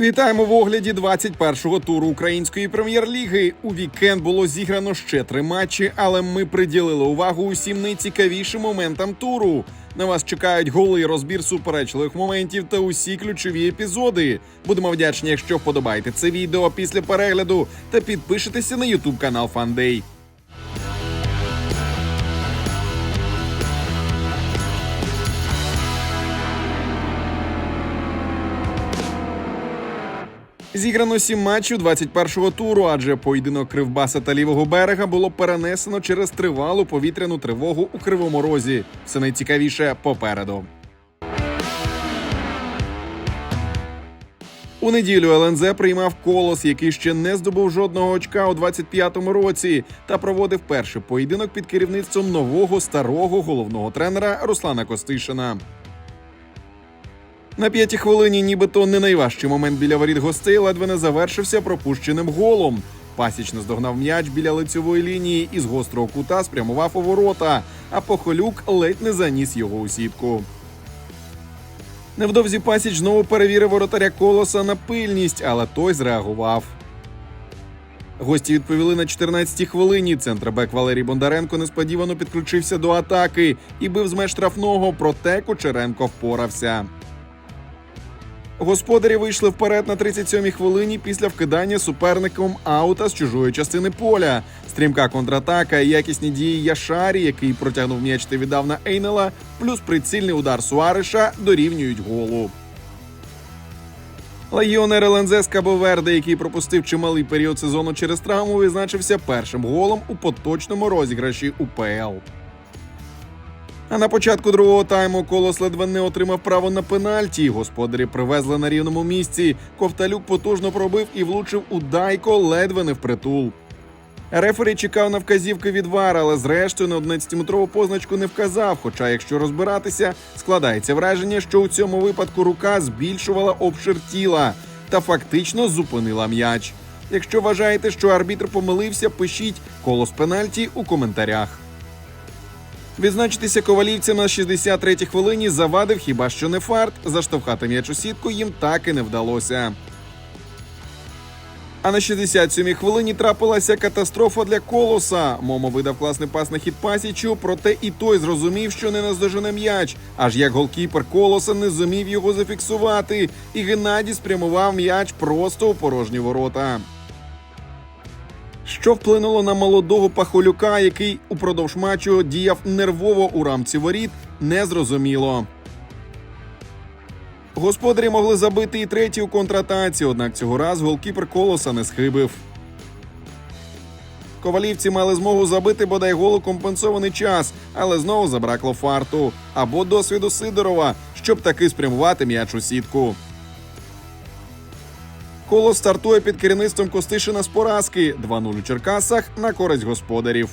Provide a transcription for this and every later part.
Вітаємо в огляді 21-го туру української прем'єр-ліги. У вікенд було зіграно ще три матчі, але ми приділили увагу усім найцікавішим моментам туру. На вас чекають голи, розбір суперечливих моментів та усі ключові епізоди. Будемо вдячні, якщо вподобаєте це відео після перегляду та підпишетеся на ютуб канал Фандей. Зіграно сім матчів 21-го туру, адже поєдинок Кривбаса та лівого берега було перенесено через тривалу повітряну тривогу у Кривому Розі. Все найцікавіше попереду. У неділю ЛНЗ приймав колос, який ще не здобув жодного очка у 25-му році, та проводив перший поєдинок під керівництвом нового старого головного тренера Руслана Костишина. На п'ятій хвилині, нібито не найважчий момент біля воріт гостей, ледве не завершився пропущеним голом. Пасіч наздогнав м'яч біля лицьової лінії і з гострого кута спрямував у ворота, а Похолюк ледь не заніс його у сітку. Невдовзі Пасіч знову перевірив воротаря колоса на пильність, але той зреагував. Гості відповіли на 14-й хвилині. Центробек Валерій Бондаренко несподівано підключився до атаки і бив з меж штрафного, проте Кучеренко впорався. Господарі вийшли вперед на 37-й хвилині після вкидання суперником аута з чужої частини поля. Стрімка контратака якісні дії Яшарі, який протягнув м'яч та віддав на Ейнела, плюс прицільний удар Суареша дорівнюють голу. Легіонер ЛНЗ з Кабо-Верде, який пропустив чималий період сезону через травму, визначився першим голом у поточному розіграші УПЛ. А на початку другого тайму колос ледве не отримав право на пенальті. Господарі привезли на рівному місці. Ковталюк потужно пробив і влучив у Дайко ледве не впритул. Рефері чекав на вказівки від ВАР, але зрештою на 11-метрову позначку не вказав. Хоча, якщо розбиратися, складається враження, що у цьому випадку рука збільшувала обшир тіла та фактично зупинила м'яч. Якщо вважаєте, що арбітр помилився, пишіть колос пенальті у коментарях. Відзначитися ковалівцям на 63-й хвилині завадив хіба що не фарт. Заштовхати м'яч у сітку їм так і не вдалося. А на 67-й хвилині трапилася катастрофа для колоса. Момо видав класний пас на хід пасічу, проте і той зрозумів, що не наздожене м'яч. Аж як голкіпер колоса не зумів його зафіксувати, і Геннадій спрямував м'яч просто у порожні ворота. Що вплинуло на молодого пахолюка, який упродовж матчу діяв нервово у рамці воріт, незрозуміло. Господарі могли забити і третій у контратаці, однак цього разу голкіпер колоса не схибив. Ковалівці мали змогу забити бодай голу компенсований час, але знову забракло фарту або досвіду Сидорова, щоб таки спрямувати м'яч у сітку. Колос стартує під керівництвом Костишина з поразки 2-0 у Черкасах на користь господарів.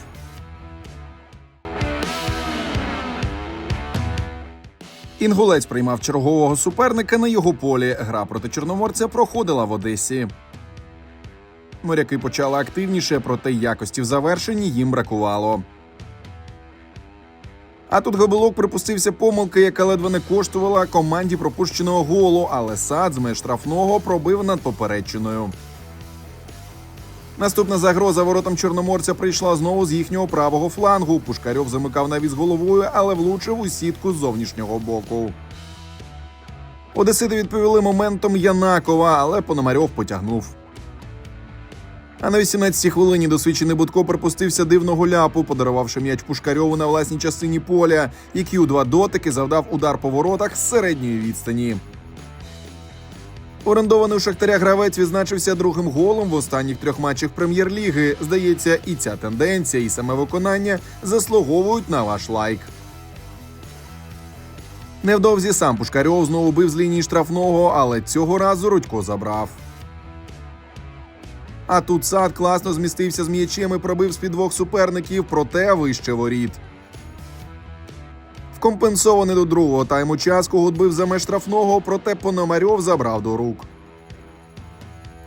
Інгулець приймав чергового суперника на його полі. Гра проти чорноморця проходила в Одесі. Моряки почали активніше, проте якості в завершенні їм бракувало. А тут Габилок припустився помилки, яка ледве не коштувала команді пропущеного голу, але сад з меж штрафного пробив над попередчиною. Наступна загроза воротам чорноморця прийшла знову з їхнього правого флангу. Пушкарьов замикав навіть головою, але влучив у сітку з зовнішнього боку. Одесити відповіли моментом Янакова, але Пономарьов потягнув. А на 18-й хвилині досвідчений Будко припустився дивного ляпу, подарувавши м'яч Пушкарьову на власній частині поля, який у два дотики завдав удар по воротах з середньої відстані. Орендований у Шахтаря гравець відзначився другим голом в останніх трьох матчах прем'єр-ліги. Здається, і ця тенденція, і саме виконання заслуговують на ваш лайк. Невдовзі сам Пушкарьов знову бив з лінії штрафного, але цього разу Рудько забрав. А тут сад класно змістився з м'ячем і пробив з під двох суперників, проте вище воріт. Вкомпенсований до другого тайму час Когут бив за меж штрафного, проте Пономарьов забрав до рук.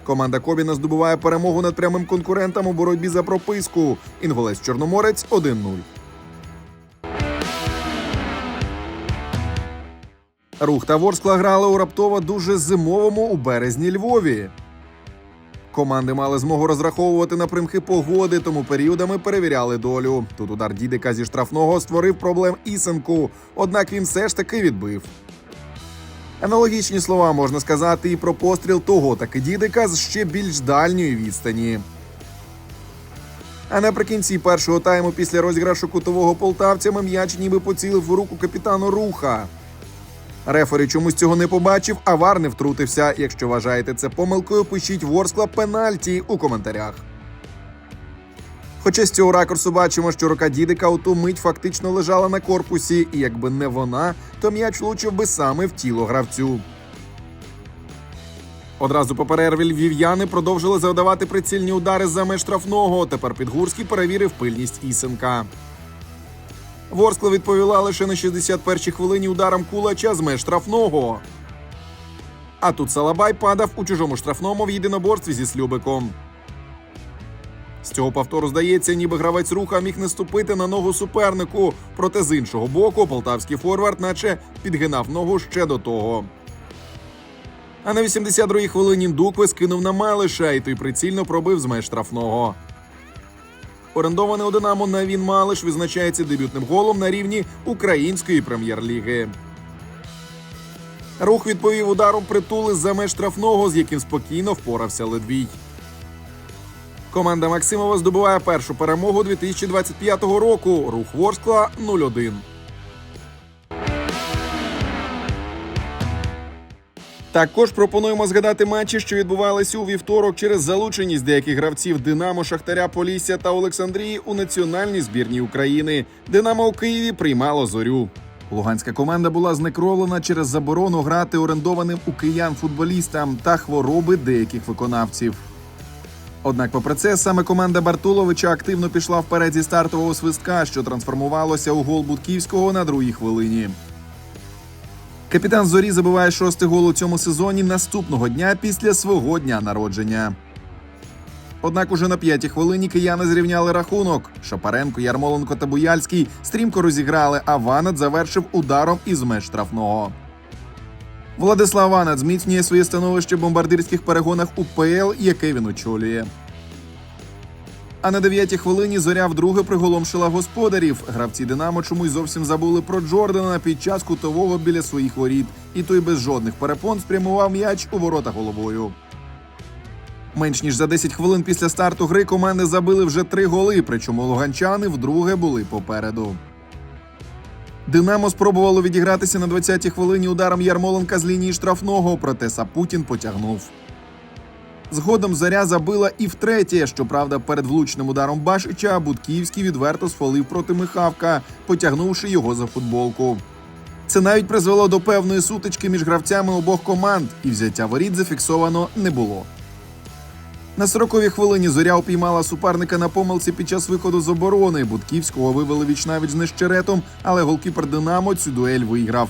Команда Кобіна здобуває перемогу над прямим конкурентом у боротьбі за прописку. Інголець Чорноморець 1-0. Рух та Ворскла грали у раптово дуже зимовому у березні Львові. Команди мали змогу розраховувати на примхи погоди, тому періодами перевіряли долю. Тут удар дідика зі штрафного створив проблем Ісенку, однак він все ж таки відбив. Аналогічні слова можна сказати і про постріл того таки дідика з ще більш дальньої відстані. А наприкінці першого тайму після розіграшу кутового полтавцями м'яч ніби поцілив у руку капітану руха. Рефері чомусь цього не побачив, а вар не втрутився. Якщо вважаєте це помилкою, пишіть Ворскла пенальті у коментарях. Хоча з цього ракурсу бачимо, що рука дідика у ту мить фактично лежала на корпусі, і якби не вона, то м'яч влучив би саме в тіло гравцю. Одразу по перерві львів'яни продовжили завдавати прицільні удари за меж штрафного. Тепер Підгурський перевірив пильність Ісенка. Ворскла відповіла лише на 61-й хвилині ударом кулача з меж штрафного. А тут Салабай падав у чужому штрафному в єдиноборстві зі Слюбиком. З цього повтору здається, ніби гравець руха міг не ступити на ногу супернику. Проте з іншого боку, полтавський форвард, наче підгинав ногу ще до того. А на 82-й хвилині Дукве скинув на Малиша, і той прицільно пробив з меж штрафного. Орендований у Динамо Навін Малиш визначається дебютним голом на рівні української прем'єр-ліги. Рух відповів ударом притули за меж штрафного, з яким спокійно впорався Ледвій. Команда Максимова здобуває першу перемогу 2025 року. Рух Ворскла 0-1. Також пропонуємо згадати матчі, що відбувалися у вівторок через залученість деяких гравців Динамо, Шахтаря, Полісся та Олександрії у національній збірній України. Динамо у Києві приймало зорю. Луганська команда була знекровлена через заборону грати орендованим у киян футболістам та хвороби деяких виконавців. Однак, попри це, саме команда Бартуловича активно пішла вперед зі стартового свистка, що трансформувалося у гол Будківського на другій хвилині. Капітан Зорі забиває шостий гол у цьому сезоні наступного дня після свого дня народження. Однак уже на п'ятій хвилині кияни зрівняли рахунок. Шапаренко, Ярмоленко та Буяльський стрімко розіграли, а Ванат завершив ударом із меж штрафного. Владислав Ванат зміцнює своє становище в бомбардирських перегонах УПЛ, яке він очолює. А на дев'ятій хвилині зоря вдруге приголомшила господарів. Гравці Динамо чомусь зовсім забули про Джордана під час кутового біля своїх воріт, і той без жодних перепон спрямував м'яч у ворота головою. Менш ніж за 10 хвилин після старту гри команди забили вже три голи, причому луганчани вдруге були попереду. Динамо спробувало відігратися на 20-й хвилині ударом Ярмоленка з лінії штрафного, проте Сапутін потягнув. Згодом заря забила і втретє. Щоправда, перед влучним ударом Башича Будківський відверто сфолив проти Михавка, потягнувши його за футболку. Це навіть призвело до певної сутички між гравцями обох команд, і взяття воріт зафіксовано не було. На 40-й хвилині зоря упіймала суперника на помилці під час виходу з оборони. Будківського вивели вічнавіч з нещеретом, але голкіпер Динамо цю дуель виграв.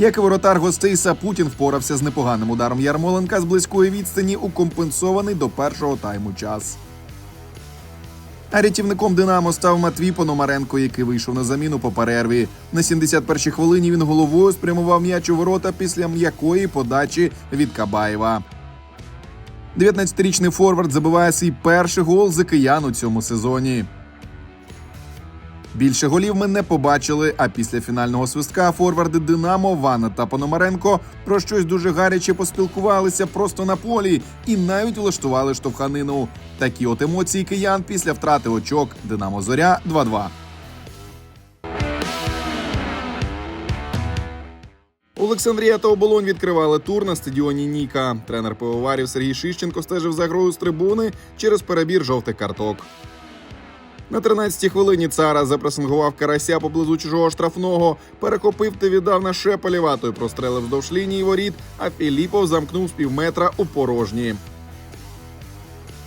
Як і воротар гостей Сапутін впорався з непоганим ударом Ярмоленка з близької відстані у компенсований до першого тайму час. А рятівником Динамо став Матвій Пономаренко, який вийшов на заміну по перерві. На 71-й хвилині він головою спрямував м'яч у ворота після м'якої подачі від Кабаєва. 19-річний форвард забиває свій перший гол за киян у цьому сезоні. Більше голів ми не побачили. А після фінального свистка форварди Динамо, Ванна та Пономаренко про щось дуже гаряче поспілкувалися просто на полі і навіть влаштували штовханину. Такі от емоції киян після втрати очок Динамо Зоря 2-2. Олександрія та оболонь відкривали тур на стадіоні Ніка. Тренер пивоварів Сергій Шищенко стежив за грою з трибуни через перебір жовтих карток. На 13-й хвилині цара запресингував карася поблизу чужого штрафного, перехопив та віддав на Шепелєва. Той прострелив вздовж лінії воріт, а Філіпов замкнув з півметра у порожні.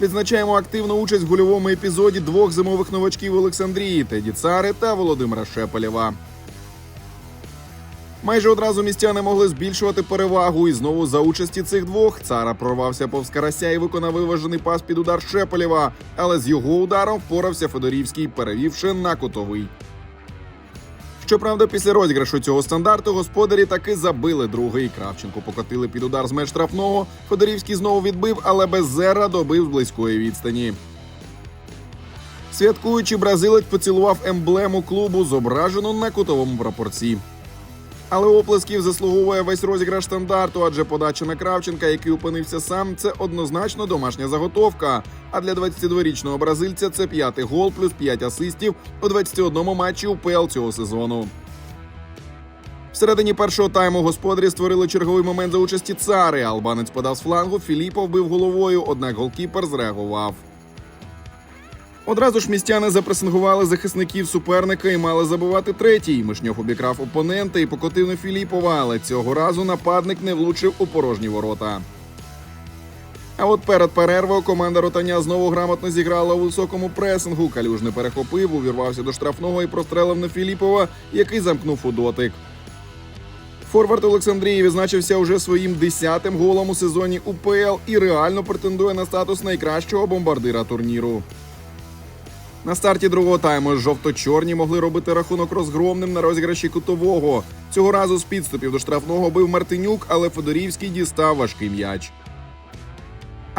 Відзначаємо активну участь в гульовому епізоді двох зимових новачків Олександрії Теді Цари та Володимира Шепелєва. Майже одразу містяни могли збільшувати перевагу, і знову за участі цих двох цара прорвався повз карася і виконав виважений пас під удар Шепелєва, але з його ударом впорався Федорівський, перевівши на кутовий. Щоправда, після розіграшу цього стандарту господарі таки забили другий. Кравченко покотили під удар з меж штрафного. Федорівський знову відбив, але без зера добив з близької відстані. Святкуючи, бразилець поцілував емблему клубу, зображену на кутовому прапорці. Але оплесків заслуговує весь розіграш стандарту, адже подача на Кравченка, який опинився сам, це однозначно домашня заготовка. А для 22-річного бразильця це п'ятий гол плюс 5 асистів у 21 матчі УПЛ цього сезону. Всередині першого тайму господарі створили черговий момент за участі цари. Албанець подав з флангу, Філіпов бив головою, однак голкіпер зреагував. Одразу ж містяни запресингували захисників суперника і мали забивати третій. Мишньов обікрав опонента і покотив на Філіпова, але цього разу нападник не влучив у порожні ворота. А от перед перервою команда ротання знову грамотно зіграла у високому пресингу. Калюж не перехопив, увірвався до штрафного і прострелив на Філіпова, який замкнув у дотик. Форвард Олександрії відзначився уже своїм десятим голом у сезоні УПЛ і реально претендує на статус найкращого бомбардира турніру. На старті другого тайму жовто-чорні могли робити рахунок розгромним на розіграші кутового. Цього разу з підступів до штрафного бив Мартинюк, але Федорівський дістав важкий м'яч.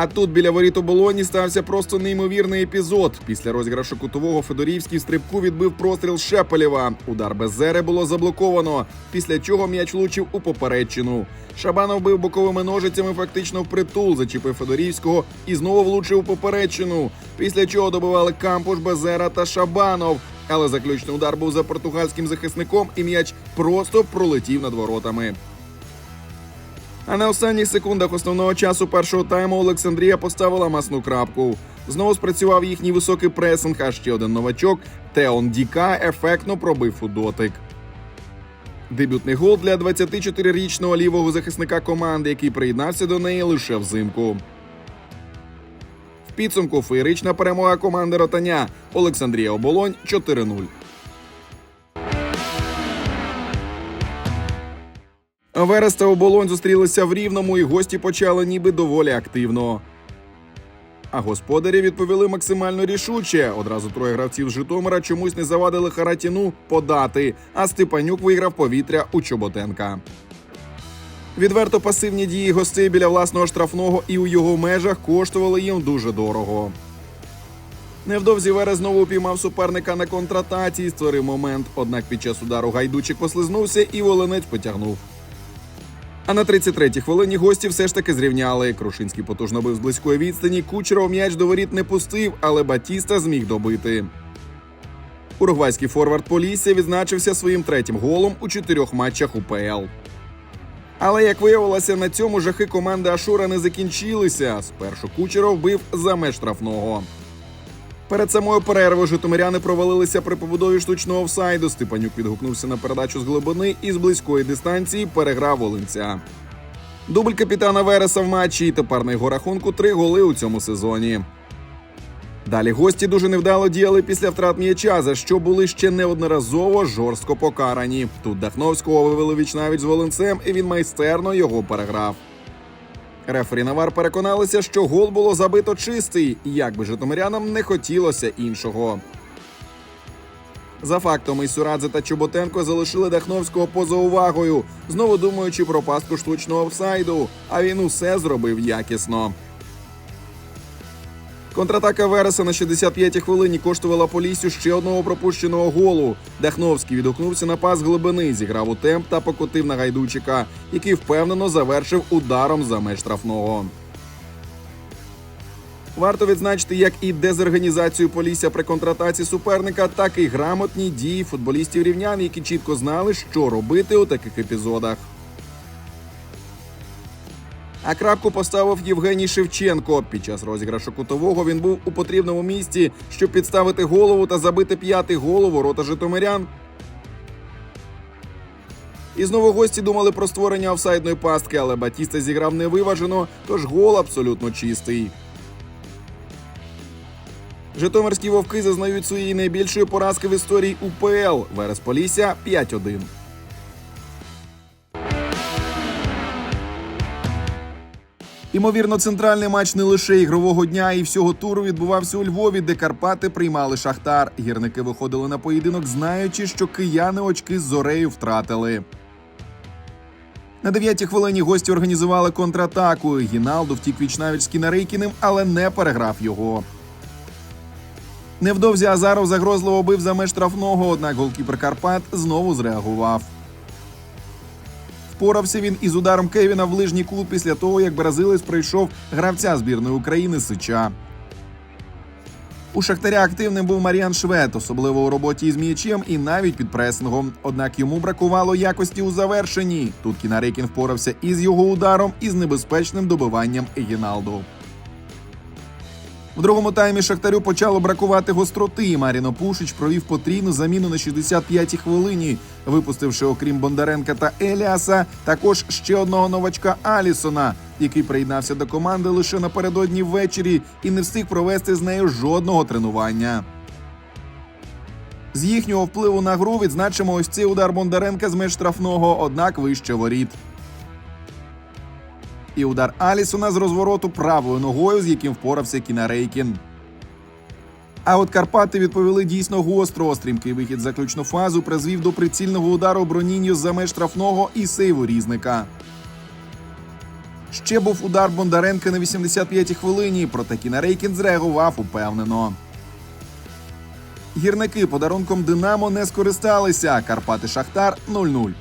А тут біля воріт оболоні стався просто неймовірний епізод. Після розіграшу кутового Федорівський в стрибку відбив простріл Шепелєва. Удар без зери було заблоковано. Після чого м'яч влучив у попередчину. Шабанов бив боковими ножицями фактично впритул, зачепив Федорівського і знову влучив у попередчину. Після чого добивали Кампуш, Безера та Шабанов. Але заключний удар був за португальським захисником, і м'яч просто пролетів над воротами. А на останніх секундах основного часу першого тайму Олександрія поставила масну крапку. Знову спрацював їхній високий пресинг, а ще один новачок Теон Діка ефектно пробив у дотик. Дебютний гол для 24-річного лівого захисника команди, який приєднався до неї лише взимку. В підсумку феєрична перемога команди Ротаня Олександрія Оболонь 4-0. Верес та оболонь зустрілися в рівному, і гості почали ніби доволі активно. А господарі відповіли максимально рішуче. Одразу троє гравців з Житомира чомусь не завадили Харатіну подати, а Степанюк виграв повітря у Чоботенка. Відверто пасивні дії гостей біля власного штрафного і у його межах коштували їм дуже дорого. Невдовзі Верес знову упіймав суперника на контратації, створив момент. Однак під час удару гайдучик послизнувся і волинець потягнув. А на 33-й хвилині гості все ж таки зрівняли. Крушинський потужно бив з близької відстані. Кучеров м'яч до воріт не пустив, але Батіста зміг добити. Уругвайський форвард Полісся відзначився своїм третім голом у чотирьох матчах УПЛ. Але як виявилося, на цьому жахи команди Ашура не закінчилися. Спершу Кучеров бив за меж штрафного. Перед самою перервою житомиряни провалилися при побудові штучного офсайду. Степанюк відгукнувся на передачу з глибини і з близької дистанції переграв Волинця. Дубль капітана Вереса в матчі і тепер на його рахунку три голи у цьому сезоні. Далі гості дуже невдало діяли після втрат м'яча, за що були ще неодноразово жорстко покарані. Тут Дахновського вивели вічнавіч з Волинцем, і він майстерно його переграв. Рефері Навар переконалися, що гол було забито чистий, як би житомирянам не хотілося іншого. За фактом Ісурадзе та Чоботенко залишили Дахновського поза увагою, знову думаючи про пастку штучного офсайду, а він усе зробив якісно. Контратака Вереса на 65-й хвилині коштувала Поліссю ще одного пропущеного голу. Дахновський відгукнувся на пас глибини, зіграв у темп та покотив на гайдучика, який впевнено завершив ударом за меж штрафного. Варто відзначити як і дезорганізацію Полісся при контратаці суперника, так і грамотні дії футболістів рівнян, які чітко знали, що робити у таких епізодах. А крапку поставив Євгеній Шевченко. Під час розіграшу кутового він був у потрібному місці, щоб підставити голову та забити п'ятий гол у ворота Житомирян. І знову гості думали про створення офсайдної пастки, але Батіста зіграв невиважено, тож гол абсолютно чистий. Житомирські вовки зазнають своєї найбільшої поразки в історії УПЛ. Верес Полісся 5-1. Імовірно, центральний матч не лише ігрового дня і всього туру відбувався у Львові, де Карпати приймали Шахтар. Гірники виходили на поєдинок, знаючи, що кияни очки з зорею втратили. На дев'ятій хвилині гості організували контратаку. Гіналду втік вічнавіч з Кінарейкіним, але не переграв його. Невдовзі Азаров загрозливо бив за меж штрафного, однак голкіпер Карпат знову зреагував. Впорався він із ударом Кевіна в лижній клуб після того, як бразилець пройшов гравця збірної України Сича. У Шахтаря активним був Маріан Швед, особливо у роботі із м'ячем і навіть під пресингом. Однак йому бракувало якості у завершенні. Тут Кінарейкін впорався із його ударом і з небезпечним добиванням Егіналду. В другому таймі Шахтарю почало бракувати гостроти. Маріно Пушич провів потрійну заміну на 65-й хвилині, випустивши, окрім Бондаренка та Еліаса, також ще одного новачка Алісона, який приєднався до команди лише напередодні ввечері і не встиг провести з нею жодного тренування. З їхнього впливу на гру відзначимо ось цей удар Бондаренка з меж штрафного, однак вище воріт. І удар Алісона з розвороту правою ногою, з яким впорався Кінарейкін. А от Карпати відповіли дійсно гостро. Стрімкий вихід в заключну фазу призвів до прицільного удару Броніньо за меж штрафного і сейву різника. Ще був удар Бондаренка на 85-й хвилині, проте Кінарейкін зреагував упевнено. Гірники подарунком Динамо не скористалися. Карпати Шахтар 0-0.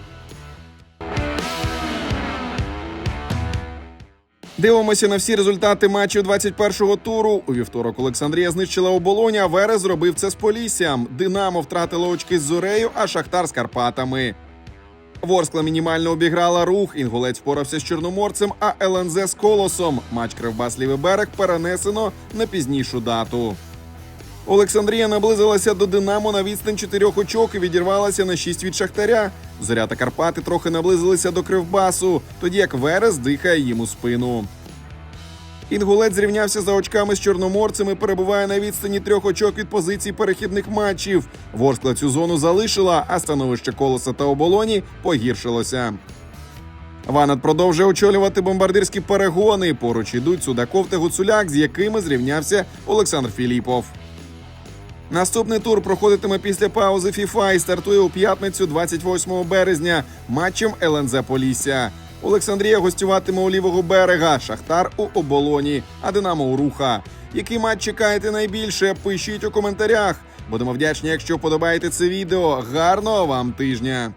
Дивимося на всі результати матчів 21-го туру. У вівторок Олександрія знищила оболонь, а Верес зробив це з Поліссям. Динамо втратило очки з Зорею, а Шахтар з Карпатами. Ворскла мінімально обіграла рух. Інгулець впорався з Чорноморцем, а ЛНЗ з Колосом. Матч Кривбас Лівий берег перенесено на пізнішу дату. Олександрія наблизилася до Динамо на відстань чотирьох очок і відірвалася на шість від Шахтаря. Зоря та Карпати трохи наблизилися до Кривбасу, тоді як Верес дихає їм у спину. Інгулець зрівнявся за очками з чорноморцем і перебуває на відстані трьох очок від позицій перехідних матчів. Ворскла цю зону залишила, а становище колоса та оболоні погіршилося. Ванат продовжує очолювати бомбардирські перегони. Поруч ідуть Судаков та Гуцуляк, з якими зрівнявся Олександр Філіпов. Наступний тур проходитиме після паузи FIFA і стартує у п'ятницю, 28 березня, матчем ЛНЗ Полісся. Олександрія гостюватиме у лівого берега, Шахтар у оболоні, а Динамо у руха. Який матч чекаєте найбільше? Пишіть у коментарях. Будемо вдячні, якщо подобаєте це відео. Гарного вам тижня!